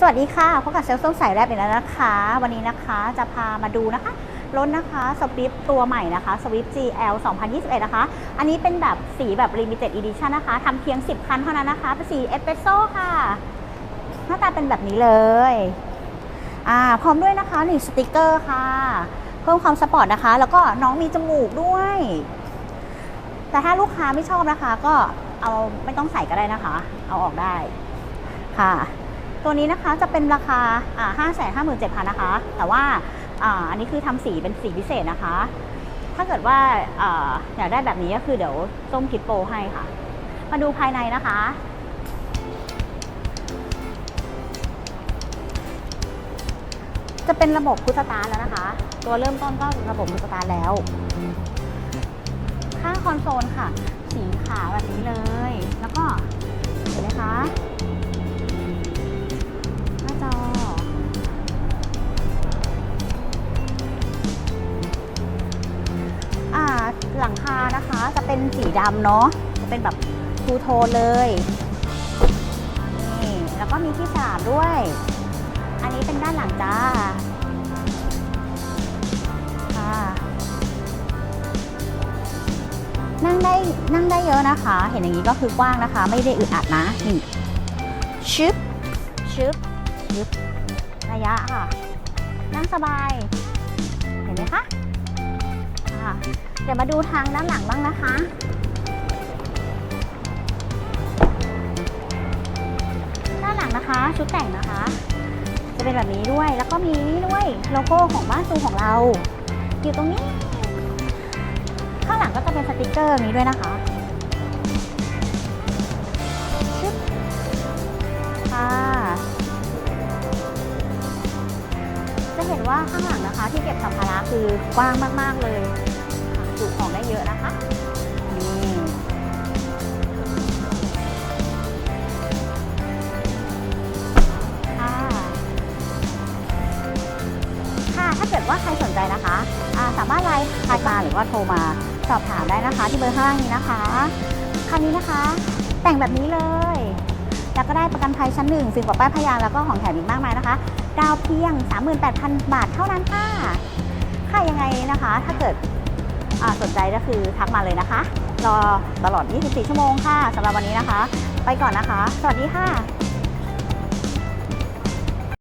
สวัสดีค่ะพบกับเซลล์ส้มสายแรบอีกแล้วนะคะ วันนี้นะคะจะพามาดูนะคะรถนะคะสวิฟตัวใหม่นะคะสวิฟ GL 2021 นะคะ อันนี้เป็นแบบสีแบบ Limited Edition นะคะทำเพียง 10 คันเท่านั้นนะคะ เป็นสีเอสเปรสโซ่ค่ะ หน้าตาเป็นแบบนี้เลยอ่าพร้อมด้วยนะคะนี่สติกเกอร์ค่ะ เพิ่มความสปอร์ตนะคะ แล้วก็น้องมีจมูกด้วย แต่ถ้าลูกค้าไม่ชอบนะคะ ก็เอาไม่ต้องใส่ก็ได้นะคะ เอาออกได้ค่ะ ตัวนี้นะคะจะเป็นราคาห้าแสนห้าหมื่นเจ็ดพันนะคะ แต่ว่าอันนี้คือทำสีเป็นสีพิเศษนะคะ ถ้าเกิดว่าอยากได้แบบนี้ก็คือเดี๋ยวส้มคิดโปรให้ค่ะ มาดูภายในนะคะจะเป็นระบบพุทสตาร์แล้วนะคะ ตัวเริ่มต้นก็ระบบพุทสตาร์แล้ว ข้างคอนโซลค่ะ สีขาวแบบนี้เลย แล้วก็เห็นไหมคะ หลังคานะคะจะเป็นสีดำเนาะจะเป็นแบบทูโทนเลยนี่แล้วก็มีที่สามด้วย อันนี้เป็นด้านหลังจ้าค่ะนั่งได้นั่งได้เยอะนะคะ เห็นอย่างนี้ก็คือกว้างนะคะ ไม่ได้อึดอัดนะนี่ชึบชึบชึบระยะค่ะ นั่งสบาย เห็นไหมคะ ค่ะ เดี๋ยวมาดูทางด้านหลังบ้างนะคะ ด้านหลังนะคะ ชุดแต่งนะคะ จะเป็นแบบนี้ด้วย แล้วก็มีนี่ด้วยโลโก้ของบ้านซูของเรา อยู่ตรงนี้ ข้างหลังก็จะเป็นสติกเกอร์นี้ด้วยนะคะค่ะจะเห็นว่าข้างหลังนะคะ ที่เก็บสัมภาระคือกว้างมาก ๆ เลย ของได้เยอะนะคะนี่ค่ะค่ะถ้าเกิดว่าใครสนใจนะคะอ่าสามารถไลน์ไลน์มาหรือว่าโทรมาสอบถามได้นะคะ ที่เบอร์ข้างล่างนี้นะคะคันนี้นะคะ แต่งแบบนี้เลยแล้วก็ได้ประกันภัยชั้นหนึ่งฟิล์มกับป้ายพยานแล้วก็ของแถมอีกมากมายนะคะ ดาวเพียง 38,000 บาทเท่านั้นค่ะ ค่ายังไงนะคะ ถ้าเกิด สนใจก็คือทักมาเลยนะคะ รอตลอด 24 ชั่วโมงค่ะสำหรับวันนี้นะคะ ไปก่อนนะคะ สวัสดีค่ะ